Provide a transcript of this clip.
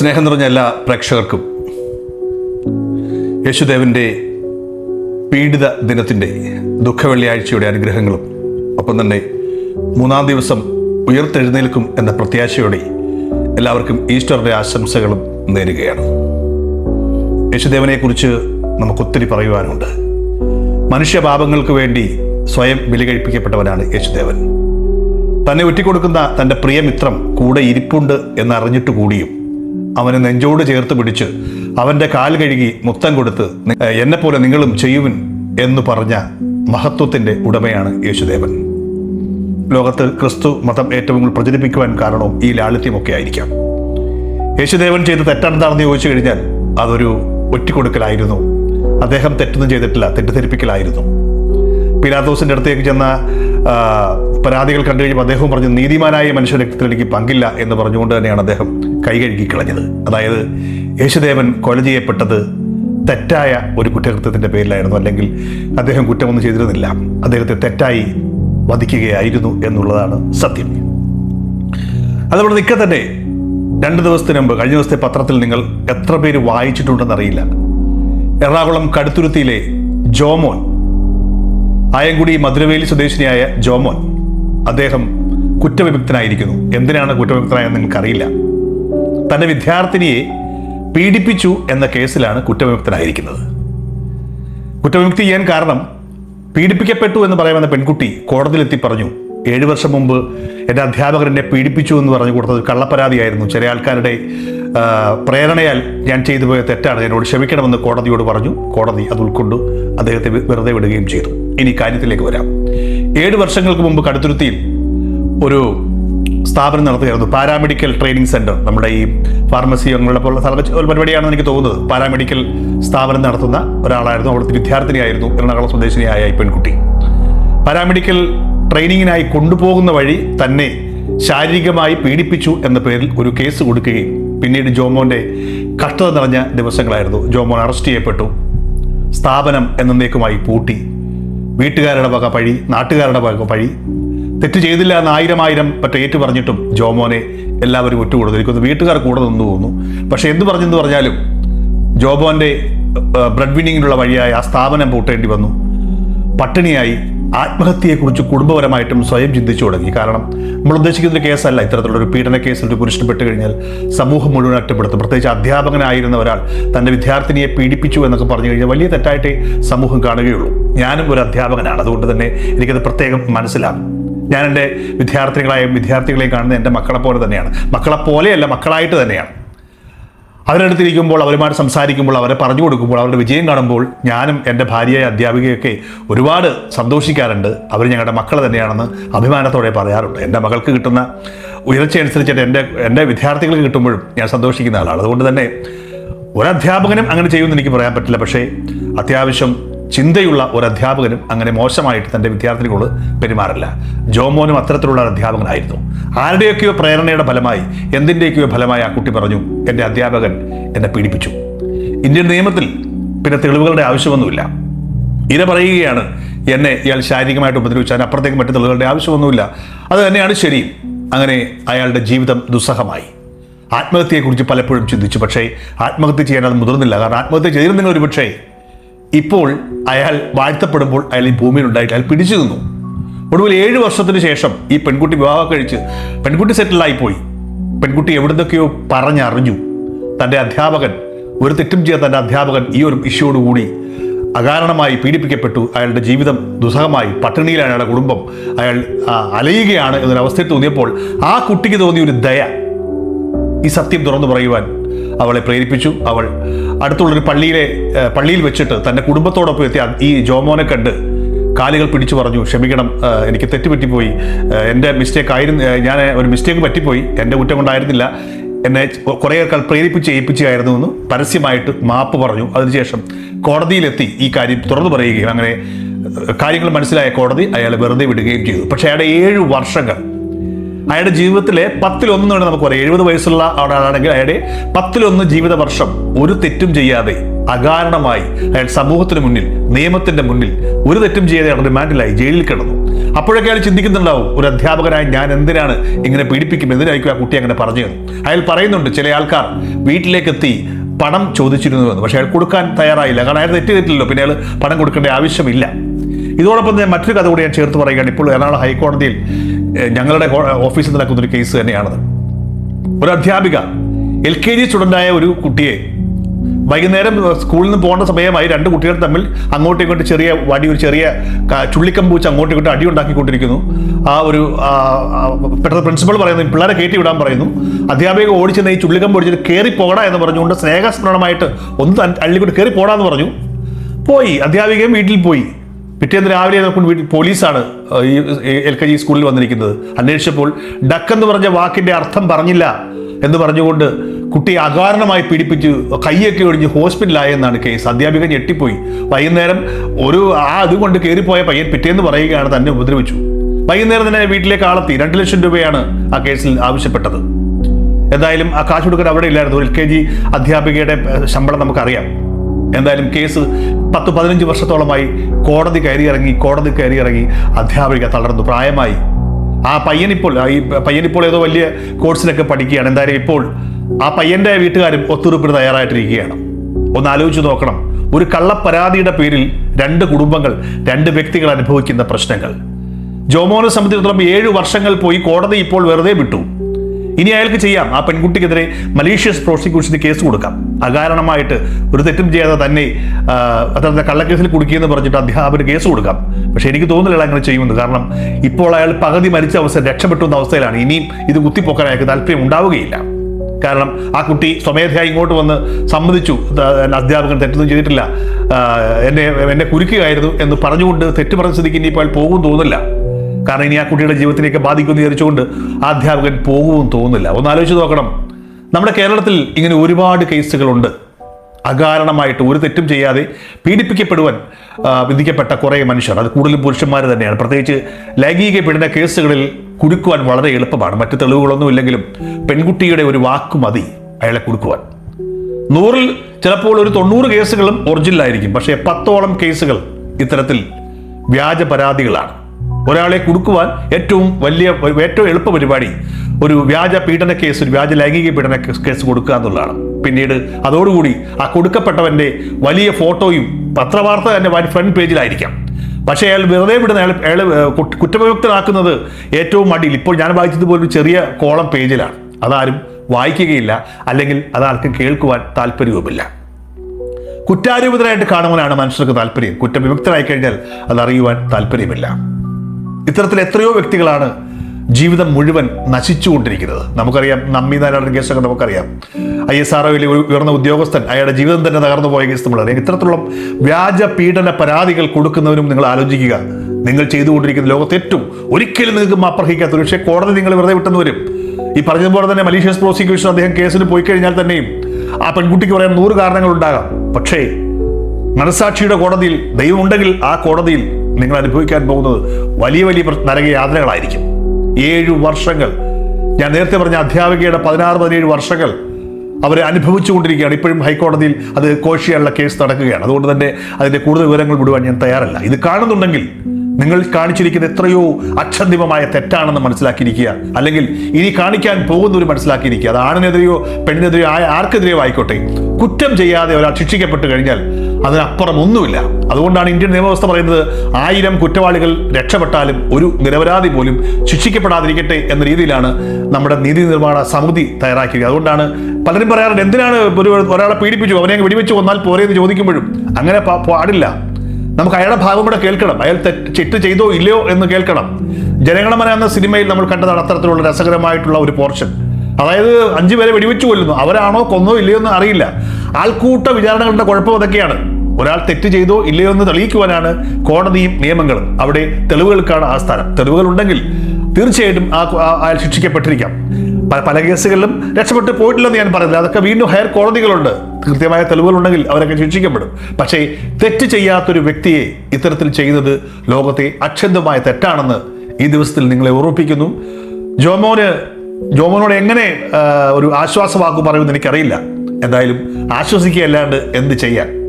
സ്നേഹം നിറഞ്ഞ എല്ലാ പ്രേക്ഷകർക്കും യേശുദേവന്റെ പീഡിത ദിനത്തിന്റെ ദുഃഖവെള്ളിയാഴ്ചയുടെ അനുഗ്രഹങ്ങളും ഒപ്പം തന്നെ മൂന്നാം ദിവസം ഉയർത്തെഴുന്നേൽക്കും എന്ന പ്രത്യാശയോടെ എല്ലാവർക്കും ഈസ്റ്ററിന്റെ ആശംസകളും നേരുകയാണ്. യേശുദേവനെക്കുറിച്ച് നമുക്കൊത്തിരി പറയുവാനുണ്ട്. മനുഷ്യപാപങ്ങൾക്ക് വേണ്ടി സ്വയം വിലകഴിപ്പിക്കപ്പെട്ടവനാണ് യേശുദേവൻ. തന്നെ ഒറ്റിക്കൊടുക്കുന്ന തന്റെ പ്രിയമിത്രം കൂടെ ഇരിപ്പുണ്ട് എന്നറിഞ്ഞിട്ട് കൂടിയും അവനെ നെഞ്ചോട് ചേർത്ത് പിടിച്ച് അവന്റെ കാൽ കഴുകി മുത്തം കൊടുത്ത് എന്നെപ്പോലെ പോലെ നിങ്ങളും ചെയ്യുവിൻ എന്ന് പറഞ്ഞ മഹത്വത്തിന്റെ ഉടമയാണ് യേശുദേവൻ. ലോകത്ത് ക്രിസ്തു മതം ഏറ്റവും പ്രചരിപ്പിക്കുവാൻ കാരണവും ഈ ലാളിത്യമൊക്കെ ആയിരിക്കാം. യേശുദേവൻ ചെയ്ത് തെറ്റാണെന്താണെന്ന് ചോദിച്ചു കഴിഞ്ഞാൽ അതൊരു ഒറ്റിക്കൊടുക്കലായിരുന്നു. അദ്ദേഹം തെറ്റൊന്നും ചെയ്തിട്ടില്ല തെറ്റിദ്ധരിപ്പിക്കലായിരുന്നു. പിലാത്തോസിന്റെ അടുത്തേക്ക് ചെന്ന പരാതികൾ കണ്ടു കഴിയുമ്പോൾ അദ്ദേഹം പറഞ്ഞു നീതിമാനായ മനുഷ്യ രക്തത്തിൽ എനിക്ക് പങ്കില്ല എന്ന് പറഞ്ഞുകൊണ്ട് തന്നെയാണ് അദ്ദേഹം കൈകഴുകി കളഞ്ഞത്. അതായത് യേശുദേവൻ കൊല ചെയ്യപ്പെട്ടത് തെറ്റായ ഒരു കുറ്റകൃത്യത്തിന്റെ പേരിലായിരുന്നു അല്ലെങ്കിൽ അദ്ദേഹം കുറ്റമൊന്നും ചെയ്തിരുന്നില്ല. അദ്ദേഹത്തെ തെറ്റായി വധിക്കുകയായിരുന്നു എന്നുള്ളതാണ് സത്യം. അതുപോലെ നിൽക്കെ തന്നെ രണ്ട് ദിവസത്തിന് മുമ്പ് കഴിഞ്ഞ ദിവസത്തെ പത്രത്തിൽ നിങ്ങൾ എത്ര പേര് വായിച്ചിട്ടുണ്ടെന്നറിയില്ല എറണാകുളം കടുത്തുരുത്തിയിലെ ജോമോൻ ആയങ്കുടി മധുരവേലി സ്വദേശിനിയായ ജോമോൻ അദ്ദേഹം കുറ്റവിമുക്തനായിരിക്കുന്നു. എന്തിനാണ് കുറ്റവിമുക്തനായെന്ന് നിങ്ങൾക്കറിയില്ല. തന്റെ വിദ്യാർത്ഥിനിയെ പീഡിപ്പിച്ചു എന്ന കേസിലാണ് കുറ്റവിമുക്തനായിരിക്കുന്നത്. കുറ്റവിമുക്തി ചെയ്യാൻ കാരണം പീഡിപ്പിക്കപ്പെട്ടു എന്ന് പറയുന്ന പെൺകുട്ടി കോടതിയിലെത്തി പറഞ്ഞു ഏഴു വർഷം മുമ്പ് എന്റെ അധ്യാപകർ എന്നെ പീഡിപ്പിച്ചു എന്ന് പറഞ്ഞു കൊടുത്തത് കള്ളപ്പരാതിയായിരുന്നു. ചില ആൾക്കാരുടെ പ്രേരണയാൽ ഞാൻ ചെയ്തു പോയ തെറ്റാണ്. എന്നോട് ക്ഷമിക്കണമെന്ന് കോടതിയോട് പറഞ്ഞു. കോടതി അത് ഉൾക്കൊണ്ടു അദ്ദേഹത്തെ വെറുതെ വിടുകയും ചെയ്തു. ഇനി കാര്യത്തിലേക്ക് വരാം. ഏഴ് വർഷങ്ങൾക്ക് മുമ്പ് കടുത്തുരുത്തിയിൽ ഒരു സ്ഥാപനം നടത്തുകയായിരുന്നു. Paramedical training centre. നമ്മുടെ ഈ ഫാർമസി അങ്ങനെയുള്ള പോലുള്ള സ്ഥല പരിപാടിയാണെന്ന് എനിക്ക് തോന്നുന്നത്. പാരാമെഡിക്കൽ സ്ഥാപനം നടത്തുന്ന ഒരാളായിരുന്നു. അവിടുത്തെ വിദ്യാർത്ഥിനിയായിരുന്നു. എറണാകുളം സ്വദേശിനിയായ ഈ പെൺകുട്ടി. പാരാമെഡിക്കൽ ട്രെയിനിങ്ങിനായി കൊണ്ടുപോകുന്ന വഴി തന്നെ ശാരീരികമായി പീഡിപ്പിച്ചു എന്ന പേരിൽ ഒരു കേസ് കൊടുക്കുകയും പിന്നീട് ജോമോന്റെ കഷ്ടത നിറഞ്ഞ ദിവസങ്ങളായിരുന്നു. ജോമോൻ അറസ്റ്റ് ചെയ്യപ്പെട്ടു. സ്ഥാപനം എന്നേക്കുമായി പൂട്ടി. വീട്ടുകാരുടെ വക പഴി നാട്ടുകാരുടെ വക പഴി. തെറ്റ് ചെയ്തില്ല എന്ന് ആയിരം ആയിരം പറ്റ ഏറ്റു പറഞ്ഞിട്ടും ജോമോനെ എല്ലാവരും ഒറ്റുകൊടുത്തു എനിക്കൊന്ന് വീട്ടുകാർ കൂടെ നിന്നു പോകുന്നു പക്ഷെ എന്ത് പറഞ്ഞെന്ന് പറഞ്ഞാലും ജോബോന്റെ ബ്രെഡ് വിന്നിങ്ങിനുള്ള വഴിയായ ആ സ്ഥാപനം പൂട്ടേണ്ടി വന്നു. പട്ടിണിയായി. ആത്മഹത്യയെക്കുറിച്ച് കുടുംബപരമായിട്ടും സ്വയം ചിന്തിച്ചു തുടങ്ങി. കാരണം നമ്മൾ ഉദ്ദേശിക്കുന്ന ഒരു കേസല്ല. ഇത്തരത്തിലുള്ള ഒരു പീഡന കേസിൽ ഒരു പുരുഷൻ പെട്ട് കഴിഞ്ഞാൽ സമൂഹം മുഴുവൻ ഒറ്റപ്പെടുത്തും പ്രത്യേകിച്ച് അധ്യാപകനായിരുന്ന ഒരാൾ തന്റെ വിദ്യാർത്ഥിനിയെ പീഡിപ്പിച്ചു എന്നൊക്കെ പറഞ്ഞു കഴിഞ്ഞാൽ വലിയ തെറ്റായിട്ടേ സമൂഹം കാണുകയുള്ളൂ. ഞാനും ഒരു അധ്യാപകനാണ്. അതുകൊണ്ട് തന്നെ എനിക്കത് പ്രത്യേകം മനസ്സിലാകും. ഞാൻ എന്റെ വിദ്യാർത്ഥികളായും വിദ്യാർത്ഥികളെയും കാണുന്നത് എന്റെ മക്കളെ പോലെ തന്നെയാണ്. മക്കളെ പോലെയല്ല മക്കളായിട്ട് തന്നെയാണ്. അവരടുത്തിരിക്കുമ്പോൾ അവരുമായിട്ട് സംസാരിക്കുമ്പോൾ അവരെ പറഞ്ഞു കൊടുക്കുമ്പോൾ അവരുടെ വിജയം കാണുമ്പോൾ ഞാനും എന്റെ ഭാര്യയായ അധ്യാപികയൊക്കെ ഒരുപാട് സന്തോഷിക്കാറുണ്ട്. അവർ ഞങ്ങളുടെ മക്കൾ തന്നെയാണെന്ന് അഭിമാനത്തോടെ പറയാറുണ്ട്. എന്റെ മകൾക്ക് കിട്ടുന്ന ഉയർച്ച അനുസരിച്ചിട്ട് എന്റെ എന്റെ വിദ്യാർത്ഥികൾക്ക് കിട്ടുമ്പോഴും ഞാൻ സന്തോഷിക്കുന്ന ആളാണ്. അതുകൊണ്ട് തന്നെ ഒരധ്യാപകനും അങ്ങനെ ചെയ്യുമെന്ന് എനിക്ക് പറയാൻ പറ്റില്ല. പക്ഷേ അത്യാവശ്യം ചിന്തയുള്ള ഒരു അധ്യാപകനും അങ്ങനെ മോശമായിട്ട് തന്റെ വിദ്യാർത്ഥികളോട് പെരുമാറില്ല. ജോമോനും അത്തരത്തിലുള്ള ഒരു അധ്യാപകനായിരുന്നു. ആരുടെയൊക്കെയോ പ്രേരണയുടെ ഫലമായി എന്തിന്റെയൊക്കെയോ ഫലമായി ആ കുട്ടി പറഞ്ഞു എന്റെ അധ്യാപകൻ എന്നെ പീഡിപ്പിച്ചു. ഇന്ത്യൻ നിയമത്തിൽ പിന്നെ തെളിവുകളുടെ ആവശ്യമൊന്നുമില്ല. ഇര പറയുകയാണ് എന്നെ ഇയാൾ ശാരീരികമായിട്ട് ഉപദ്രവിച്ചു. അതിനപ്പുറത്തേക്ക് മറ്റു തെളിവുകളുടെ ആവശ്യമൊന്നുമില്ല. അത് തന്നെയാണ് ശരി. അങ്ങനെ അയാളുടെ ജീവിതം ദുസ്സഹമായി. ആത്മഹത്യയെക്കുറിച്ച് പലപ്പോഴും ചിന്തിച്ചു. പക്ഷേ ആത്മഹത്യ ചെയ്യാൻ അത് മുതിർന്നില്ല. കാരണം ആത്മഹത്യ ചെയ്തിരുന്നെങ്കിൽ ഒരു പക്ഷേ ഇപ്പോൾ അയാൾ വാഴ്ത്തപ്പെടുമ്പോൾ അയാൾ ഈ ഭൂമിയിൽ ഉണ്ടായിട്ട് അയാൾ പിടിച്ചു നിന്നു. ഒടുവിൽ ഏഴ് വർഷത്തിന് ശേഷം ഈ പെൺകുട്ടി വിവാഹം കഴിച്ച് പെൺകുട്ടി സെറ്റിലായി പോയി പെൺകുട്ടി എവിടുന്നൊക്കെയോ പറഞ്ഞറിഞ്ഞു. തന്റെ അധ്യാപകൻ ഒരു തെറ്റും ചെയ്യാത്ത തന്റെ അധ്യാപകൻ ഈ ഒരു ഇഷ്യൂടുകൂടി അകാരണമായി പീഡിപ്പിക്കപ്പെട്ടു. അയാളുടെ ജീവിതം ദുസ്സഹമായി. പട്ടിണിയിലാണ് അയാളുടെ കുടുംബം. അയാൾ അലയുകയാണ് എന്നൊരവസ്ഥയിൽ തോന്നിയപ്പോൾ ആ കുട്ടിക്ക് തോന്നിയ ഒരു ദയ ഈ സത്യം തുറന്നു പറയുവാൻ അവളെ പ്രേരിപ്പിച്ചു. അവൾ അടുത്തുള്ളൊരു പള്ളിയിലെ പള്ളിയിൽ വെച്ചിട്ട് തന്റെ കുടുംബത്തോടൊപ്പം എത്തി ഈ ജോമോനെ കണ്ട് കാലുകൾ പിടിച്ചു പറഞ്ഞു ക്ഷമിക്കണം എനിക്ക് തെറ്റ് പറ്റിപ്പോയി ഏഹ്, എന്റെ മിസ്റ്റേക്ക് ആയിരുന്നു ഞാൻ ഒരു മിസ്റ്റേക്ക് പറ്റിപ്പോയി എന്റെ കുറ്റം കൊണ്ടായിരുന്നില്ല. എന്നെ കുറേ കാൽ പ്രേരിപ്പിച്ച് ഏൽപ്പിച്ചായിരുന്നു എന്ന് പരസ്യമായിട്ട് മാപ്പ് പറഞ്ഞു. അതിനുശേഷം കോടതിയിലെത്തി ഈ കാര്യം തുറന്നു പറയുകയും അങ്ങനെ കാര്യങ്ങൾ മനസ്സിലായ കോടതി അയാളെ വെറുതെ വിടുകയും ചെയ്തു. പക്ഷേ അയാളുടെ ഏഴ് വർഷങ്ങൾ അയാളുടെ ജീവിതത്തിലെ പത്തിലൊന്ന് വേണം നമുക്ക് പറയാം. എഴുപത് വയസ്സുള്ള ആളാണെങ്കിൽ അയാളുടെ പത്തിലൊന്ന് ജീവിത വർഷം ഒരു തെറ്റും ചെയ്യാതെ അകാരണമായി അയാൾ സമൂഹത്തിന് മുന്നിൽ നിയമത്തിന്റെ മുന്നിൽ ഒരു തെറ്റും ചെയ്യാതെ അയാൾ റിമാൻഡിലായി ജയിലിൽ കിടന്നു. അപ്പോഴൊക്കെ അയാൾ ചിന്തിക്കുന്നുണ്ടാവും ഒരു അധ്യാപകനായി ഞാൻ എന്തിനാണ് ഇങ്ങനെ പീഡിപ്പിക്കും? എന്തിനായിരിക്കും ആ കുട്ടി അങ്ങനെ പറഞ്ഞു? അയാൾ പറയുന്നുണ്ട് ചില ആൾക്കാർ വീട്ടിലേക്ക് എത്തി പണം ചോദിച്ചിരുന്നു എന്ന്. പക്ഷെ അയാൾ കൊടുക്കാൻ തയ്യാറായില്ല. കാരണം അയാൾ തെറ്റ് തെറ്റില്ലല്ലോ പിന്നെ അയാൾ പണം കൊടുക്കേണ്ട ആവശ്യമില്ല. ഇതോടൊപ്പം തന്നെ മറ്റൊരു കഥ കൂടി ഞാൻ ചേർത്ത് പറയുകയാണ്. ഇപ്പോൾ എറണാകുളം ഹൈക്കോടതിയിൽ ഞങ്ങളുടെ ഓഫീസിൽ നടക്കുന്ന ഒരു കേസ് തന്നെയാണത്. ഒരു അധ്യാപിക എൽ കെ ജി സ്റ്റുഡന്റായ ഒരു കുട്ടിയെ വൈകുന്നേരം സ്കൂളിൽ നിന്ന് പോകേണ്ട സമയമായി രണ്ട് കുട്ടികൾ തമ്മിൽ അങ്ങോട്ടും ഇങ്ങോട്ടും ചെറിയ വടി ഒരു ചെറിയ ചുള്ളിക്കമ്പൂച്ച് അങ്ങോട്ടും ഇങ്ങോട്ടും അടി ഉണ്ടാക്കിക്കൊണ്ടിരിക്കുന്നു. ആ ഒരു പെട്ടെന്ന് പ്രിൻസിപ്പൾ പറയുന്നു പിള്ളേരെ കയറ്റി വിടാൻ പറയുന്നു. അധ്യാപിക ഓടിച്ചെന്ന് ഈ ചുള്ളിക്കമ്പ് ഓടിച്ചിട്ട് കയറി പോകടാ എന്ന് പറഞ്ഞുകൊണ്ട് സ്നേഹസ്മരണമായിട്ട് ഒന്ന് അള്ളിക്കൊണ്ട് കയറി പോടാന്ന് പറഞ്ഞു. പോയി. അധ്യാപികയും വീട്ടിൽ പോയി. പിറ്റേന്ന് രാവിലെ നോക്കുമ്പോൾ വീട്ടിൽ പോലീസാണ് ഈ എൽ കെ ജി സ്കൂളിൽ വന്നിരിക്കുന്നത്. അന്വേഷിച്ചപ്പോൾ ഡക്ക് എന്ന് പറഞ്ഞ വാക്കിന്റെ അർത്ഥം പറഞ്ഞില്ല എന്ന് പറഞ്ഞുകൊണ്ട് കുട്ടിയെ അകാരണമായി പീഡിപ്പിച്ച് കൈയൊക്കെ ഒടിഞ്ഞ് ഹോസ്പിറ്റലായെന്നാണ് കേസ്. അധ്യാപിക ഞെട്ടിപ്പോയി. വൈകുന്നേരം ഒരു ആ അതുകൊണ്ട് കയറിപ്പോയ പയ്യൻ പിറ്റേന്ന് പറയുകയാണ് തന്നെ ഉപദ്രവിച്ചു. വൈകുന്നേരം തന്നെ വീട്ടിലേക്ക് ആളെത്തി. രണ്ട് ലക്ഷം രൂപയാണ് ആ കേസിൽ ആവശ്യപ്പെട്ടത്. എന്തായാലും ആ കാശ് കൊടുക്കാൻ അവിടെ ഇല്ലായിരുന്നു. എൽ കെ ജി അധ്യാപികയുടെ ശമ്പളം നമുക്കറിയാം. എന്തായാലും കേസ് പത്ത് പതിനഞ്ച് വർഷത്തോളമായി കോടതി കയറി ഇറങ്ങി കോടതി കയറി ഇറങ്ങി അധ്യാപിക തളർന്നു. പ്രായമായി. ആ പയ്യനിപ്പോൾ ഈ പയ്യനിപ്പോൾ ഏതോ വലിയ കോഴ്സിലൊക്കെ പഠിക്കുകയാണ്. എന്തായാലും ഇപ്പോൾ ആ പയ്യന്റെ വീട്ടുകാരും ഒത്തുതീർപ്പിന് തയ്യാറായിട്ടിരിക്കുകയാണ്. ഒന്ന് ആലോചിച്ച് നോക്കണം. ഒരു കള്ളപ്പരാതിയുടെ പേരിൽ രണ്ട് കുടുംബങ്ങൾ രണ്ട് വ്യക്തികൾ അനുഭവിക്കുന്ന പ്രശ്നങ്ങൾ. ജോമോനെ സംബന്ധിച്ചിടത്തോളം ഏഴ് വർഷങ്ങൾ പോയി കോടതി ഇപ്പോൾ വെറുതെ വിട്ടു. ഇനി അയാൾക്ക് ചെയ്യാം. ആ പെൺകുട്ടിക്കെതിരെ മലീഷ്യസ് പ്രോസിക്യൂഷന് കേസ് കൊടുക്കാം. അകാരണമായിട്ട് ഒരു തെറ്റും ചെയ്യാതെ തന്നെ അത്തരത്തെ കള്ളക്കേസിൽ കുടുക്കിയെന്ന് പറഞ്ഞിട്ട് അധ്യാപകന് കേസ് കൊടുക്കാം. പക്ഷെ എനിക്ക് തോന്നുന്നില്ല അങ്ങനെ ചെയ്യുമെന്ന്. കാരണം ഇപ്പോൾ അയാൾ പകുതി മരിച്ച അവസ്ഥ രക്ഷപ്പെട്ടു എന്ന അവസ്ഥയിലാണ്. ഇനിയും ഇത് കുത്തിപ്പൊക്കാൻ അയാൾക്ക് താല്പര്യം ഉണ്ടാവുകയില്ല. കാരണം ആ കുട്ടി സ്വമേധയാ ഇങ്ങോട്ട് വന്ന് സമ്മതിച്ചു. അധ്യാപകൻ തെറ്റൊന്നും ചെയ്തിട്ടില്ല. എന്നെ എന്നെ കുരുക്കുകയായിരുന്നു എന്ന് പറഞ്ഞുകൊണ്ട് തെറ്റ് പറഞ്ഞ സ്ഥിതിക്ക് ഇനിയിപ്പോൾ പോകും തോന്നില്ല കാരണം ഇനി ആ കുട്ടിയുടെ ജീവിതത്തിലേക്ക് ബാധിക്കുമെന്ന് വിചാരിച്ചുകൊണ്ട് ആ അധ്യാപകൻ പോകുമെന്ന് തോന്നുന്നില്ല. ഒന്ന് ആലോചിച്ച് നോക്കണം. നമ്മുടെ കേരളത്തിൽ ഇങ്ങനെ ഒരുപാട് കേസുകളുണ്ട്. അകാരണമായിട്ട് ഒരു തെറ്റും ചെയ്യാതെ പീഡിപ്പിക്കപ്പെടുവാൻ വിധിക്കപ്പെട്ട കുറേ മനുഷ്യർ. അത് കൂടുതലും പുരുഷന്മാർ തന്നെയാണ്. പ്രത്യേകിച്ച് ലൈംഗിക പീഡന കേസുകളിൽ കുടുക്കുവാൻ വളരെ എളുപ്പമാണ്. മറ്റ് തെളിവുകളൊന്നും ഇല്ലെങ്കിലും പെൺകുട്ടിയുടെ ഒരു വാക്ക് മതി അയാളെ കുടുക്കുവാൻ. നൂറിൽ ചിലപ്പോൾ ഒരു തൊണ്ണൂറ് കേസുകളും ഒറിജിനലായിരിക്കും. പക്ഷേ പത്തോളം കേസുകൾ ഇത്തരത്തിൽ വ്യാജ പരാതികളാണ്. ഒരാളെ കുടുക്കുവാൻ ഏറ്റവും വലിയ ഏറ്റവും എളുപ്പ പരിപാടി ഒരു വ്യാജ പീഡന കേസ് ഒരു വ്യാജ ലൈംഗിക പീഡന കേസ് കൊടുക്കുക എന്നുള്ളതാണ്. പിന്നീട് അതോടുകൂടി ആ കൊടുക്കപ്പെട്ടവന്റെ വലിയ ഫോട്ടോയും പത്രവാർത്ത തന്നെ ഫ്രണ്ട് പേജിലായിരിക്കാം. പക്ഷേ അയാൾ വെറുതെ വിടുന്ന അയാൾ അയാൾ കുറ്റവിമുക്തനാക്കുന്നത് ഏറ്റവും അടിയിൽ ഇപ്പോൾ ഞാൻ വായിച്ചതുപോലെ ഒരു ചെറിയ കോളം പേജിലാണ്. അതാരും വായിക്കുകയില്ല. അല്ലെങ്കിൽ അതാർക്കും കേൾക്കുവാൻ താല്പര്യവുമില്ല. കുറ്റാരോപിതനായിട്ട് കാണുവാനാണ് മനുഷ്യർക്ക് താല്പര്യം. കുറ്റവിമുക്തനായി കഴിഞ്ഞാൽ അതറിയുവാൻ താല്പര്യമില്ല. ഇത്തരത്തിൽ എത്രയോ വ്യക്തികളാണ് ജീവിതം മുഴുവൻ നശിച്ചുകൊണ്ടിരിക്കുന്നത്. നമുക്കറിയാം നമ്മി നാരായണൻ കേസൊക്കെ നമുക്കറിയാം. ഐ എസ് ആർ ഒരു ഉയർന്ന ഉദ്യോഗസ്ഥൻ അയാളുടെ ജീവിതം തന്നെ തകർന്നു പോയ കേസ് നമ്മളറിയാം. ഇത്തരത്തിലുള്ള വ്യാജ പീഡന പരാതികൾ കൊടുക്കുന്നവരും നിങ്ങൾ ആലോചിക്കുക. നിങ്ങൾ ചെയ്തുകൊണ്ടിരിക്കുന്ന ലോകത്ത് ഏറ്റവും ഒരിക്കലും നിങ്ങൾക്ക് മാപ്പർഹിക്കാത്ത പക്ഷേ കോടതി നിങ്ങൾ വെറുതെ വിട്ടെന്ന് വരും. ഈ പറഞ്ഞതുപോലെ തന്നെ മലീഷ്യസ് പ്രോസിക്യൂഷൻ അദ്ദേഹം കേസിന് പോയി കഴിഞ്ഞാൽ തന്നെയും ആ പെൺകുട്ടിക്ക് പറയാൻ നൂറ് കാരണങ്ങളുണ്ടാകാം. പക്ഷേ മനസാക്ഷിയുടെ കോടതിയിൽ ദൈവമുണ്ടെങ്കിൽ ആ കോടതിയിൽ നിങ്ങൾ അനുഭവിക്കാൻ പോകുന്നത് വലിയ വലിയ നരക യാതനകളായിരിക്കും. ഏഴു വർഷങ്ങൾ. ഞാൻ നേരത്തെ പറഞ്ഞ അധ്യാപികയുടെ പതിനാറ് പതിനേഴ് വർഷങ്ങൾ അവർ അനുഭവിച്ചുകൊണ്ടിരിക്കുകയാണ് ഇപ്പോഴും ഹൈക്കോടതിയിൽ അത് കോഷിയുള്ള കേസ് നടക്കുകയാണ്. അതുകൊണ്ട് തന്നെ അതിന്റെ കൂടുതൽ വിവരങ്ങൾ വിടുവാൻ ഞാൻ തയ്യാറല്ല. ഇത് കാണുന്നുണ്ടെങ്കിൽ നിങ്ങൾ കാണിച്ചിരിക്കുന്ന എത്രയോ അച്ഛന്തിമമായ തെറ്റാണെന്ന് മനസ്സിലാക്കിയിരിക്കുക. അല്ലെങ്കിൽ ഇനി കാണിക്കാൻ പോകുന്നവർ മനസ്സിലാക്കിയിരിക്കുക. അത് ആണിനെതിരെയോ പെണ്ണിനെതിരെയോ ആയ ആർക്കെതിരെയോ ആയിക്കോട്ടെ. കുറ്റം ചെയ്യാതെ ഒരാൾ ശിക്ഷിക്കപ്പെട്ട് കഴിഞ്ഞാൽ അതിനപ്പുറം ഒന്നുമില്ല. അതുകൊണ്ടാണ് ഇന്ത്യൻ നിയമവ്യവസ്ഥ പറയുന്നത് ആയിരം കുറ്റവാളികൾ രക്ഷപ്പെട്ടാലും ഒരു നിരപരാധി പോലും ശിക്ഷിക്കപ്പെടാതിരിക്കട്ടെ എന്ന രീതിയിലാണ് നമ്മുടെ നീതി നിർമ്മാണ സമിതി തയ്യാറാക്കിയത് അതുകൊണ്ടാണ് പലരും പറയാറുണ്ട് എന്തിനാണ് ഒരു ഒരാളെ പീഡിപ്പിച്ചു അവനെ വെടിവെച്ച് കൊന്നാൽ പോരെ എന്ന് ചോദിക്കുമ്പോഴും അങ്ങനെ പാടില്ല. നമുക്ക് അയാളുടെ ഭാഗം കൂടെ കേൾക്കണം. അയാൾ തെറ്റ് ചെയ്തോ ഇല്ലയോ എന്ന് കേൾക്കണം. ജനഗണമന എന്ന സിനിമയിൽ നമ്മൾ കണ്ടതാണ് അത്തരത്തിലുള്ള രസകരമായിട്ടുള്ള ഒരു പോർഷൻ അതായത് അഞ്ചു പേരെ വെടിവെച്ചു കൊല്ലുന്നു. അവരാണോ കൊന്നോ ഇല്ലയോ എന്ന് അറിയില്ല. ആൾക്കൂട്ട വിചാരണകളുടെ കുഴപ്പം അതൊക്കെയാണ്. ഒരാൾ തെറ്റ് ചെയ്തോ ഇല്ലയോ എന്ന് തെളിയിക്കുവാനാണ് കോടതിയും നിയമങ്ങളും. അവിടെ തെളിവുകൾക്കാണ് ആസ്ഥാനം. സ്ഥാനം തെളിവുകൾ ഉണ്ടെങ്കിൽ തീർച്ചയായിട്ടും ആ- അയാൾ ശിക്ഷിക്കപ്പെട്ടിരിക്കാം. പല കേസുകളിലും രക്ഷപ്പെട്ട് പോയിട്ടില്ലെന്ന് ഞാൻ പറയുന്നത് അതൊക്കെ വീണ്ടും ഹയർ കോടതികളുണ്ട്. കൃത്യമായ തെളിവുകളുണ്ടെങ്കിൽ അവരൊക്കെ ശിക്ഷിക്കപ്പെടും. പക്ഷേ തെറ്റ് ചെയ്യാത്തൊരു വ്യക്തിയെ ഇത്തരത്തിൽ ചെയ്യുന്നത് ലോകത്തെ അക്ഷന്തമായ തെറ്റാണെന്ന് ഈ ദിവസത്തിൽ നിങ്ങളെ ഓർമ്മിപ്പിക്കുന്നു. ജോമോന് ജോമോനോട് എങ്ങനെ ഒരു ആശ്വാസവാക്ക് പറയുമെന്ന് എനിക്കറിയില്ല. എന്തായാലും ആശ്വസിക്കുകയല്ലാണ്ട് എന്ത് ചെയ്യാൻ?